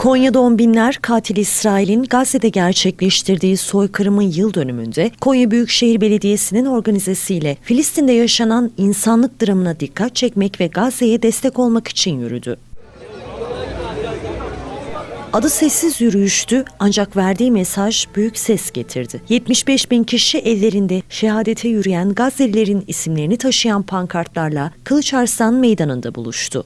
Konya'da on binler katil İsrail'in Gazze'de gerçekleştirdiği soykırımın yıl dönümünde Konya Büyükşehir Belediyesi'nin organizesiyle Filistin'de yaşanan insanlık dramına dikkat çekmek ve Gazze'ye destek olmak için yürüdü. Adı sessiz yürüyüştü ancak verdiği mesaj büyük ses getirdi. 75 bin kişi ellerinde şehadete yürüyen Gazze'lilerin isimlerini taşıyan pankartlarla Kılıç Arslan Meydanı'nda buluştu.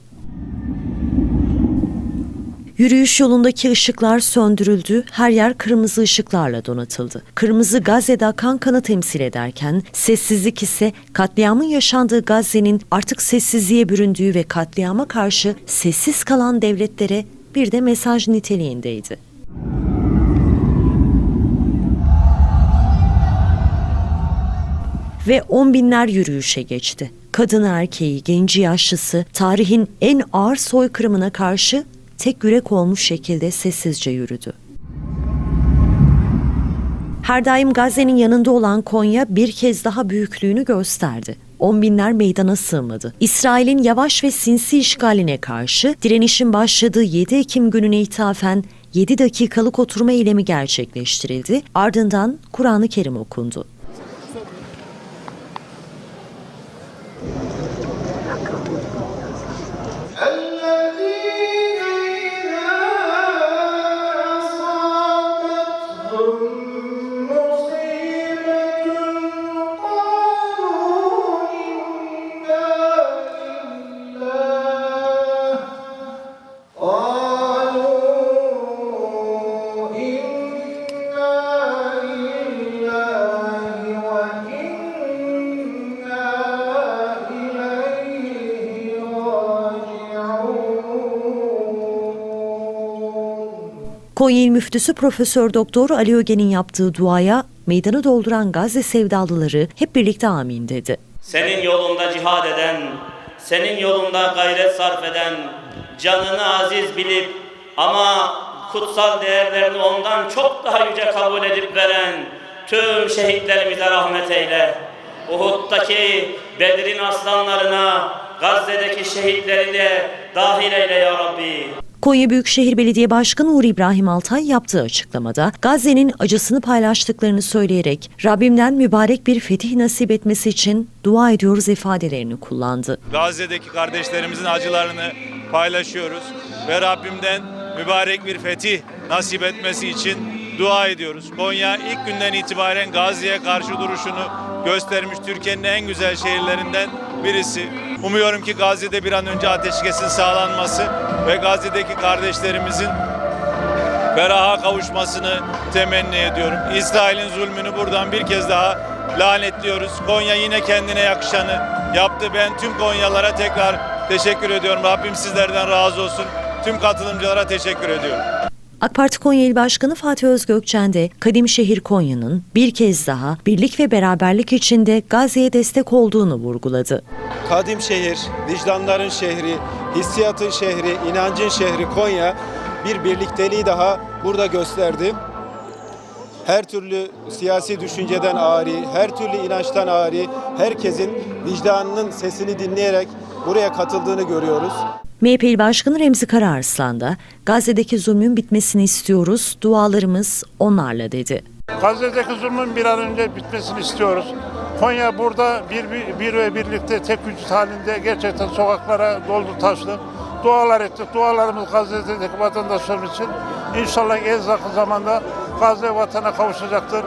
Yürüyüş yolundaki ışıklar söndürüldü, her yer kırmızı ışıklarla donatıldı. Kırmızı Gazze'de akan kanı temsil ederken, sessizlik ise katliamın yaşandığı Gazze'nin artık sessizliğe büründüğü ve katliama karşı sessiz kalan devletlere bir de mesaj niteliğindeydi. Ve on binler yürüyüşe geçti. Kadını erkeği, genci yaşlısı, tarihin en ağır soykırımına karşı tek yürek olmuş şekilde sessizce yürüdü. Her daim Gazze'nin yanında olan Konya bir kez daha büyüklüğünü gösterdi. On binler meydana sığmadı. İsrail'in yavaş ve sinsi işgaline karşı direnişin başladığı 7 Ekim gününe ithafen 7 dakikalık oturma eylemi gerçekleştirildi. Ardından Kur'an-ı Kerim okundu. Konya İl Müftüsü Profesör Doktor Ali Öge'nin yaptığı duaya meydanı dolduran Gazze sevdalıları hep birlikte amin dedi. Senin yolunda cihad eden, senin yolunda gayret sarf eden, canını aziz bilip ama kutsal değerlerini ondan çok daha yüce kabul edip veren tüm şehitlerimize rahmet eyle. Uhud'daki Bedir'in aslanlarına, Gazze'deki şehitleri de dahil eyle ya Rabbi. Konya Büyükşehir Belediye Başkanı Uğur İbrahim Altay yaptığı açıklamada Gazze'nin acısını paylaştıklarını söyleyerek Rabbimden mübarek bir fetih nasip etmesi için dua ediyoruz ifadelerini kullandı. Gazze'deki kardeşlerimizin acılarını paylaşıyoruz ve Rabbimden mübarek bir fetih nasip etmesi için dua ediyoruz. Konya ilk günden itibaren Gazze'ye karşı duruşunu göstermiş Türkiye'nin en güzel şehirlerinden birisi. Umuyorum ki Gazze'de bir an önce ateşkesin sağlanması ve Gazze'deki kardeşlerimizin feraha kavuşmasını temenni ediyorum. İsrail'in zulmünü buradan bir kez daha lanetliyoruz. Konya yine kendine yakışanı yaptı. Ben tüm Konyalara tekrar teşekkür ediyorum. Rabbim sizlerden razı olsun. Tüm katılımcılara teşekkür ediyorum. AK Parti Konya İl Başkanı Fatih Özgökçen de Kadim Şehir Konya'nın bir kez daha birlik ve beraberlik içinde Gazze'ye destek olduğunu vurguladı. kadim şehir, vicdanların şehri, hissiyatın şehri, inancın şehri Konya bir birlikteliği daha burada gösterdi. Her türlü siyasi düşünceden ari, her türlü inançtan ari, herkesin vicdanının sesini dinleyerek buraya katıldığını görüyoruz. MHP İl Başkanı Remzi Kararslan da Gazze'deki zulmün bitmesini istiyoruz, dualarımız onlarla dedi. Gazze'deki zulmün bir an önce bitmesini istiyoruz. Konya burada bir, bir, bir ve birlikte tek vücut halinde gerçekten sokaklara doldu taştı. Dualar ettik. Dualarımız Gazze'deki vatandaşlarımız için. İnşallah en yakın zamanda Gazze vatana kavuşacaktır.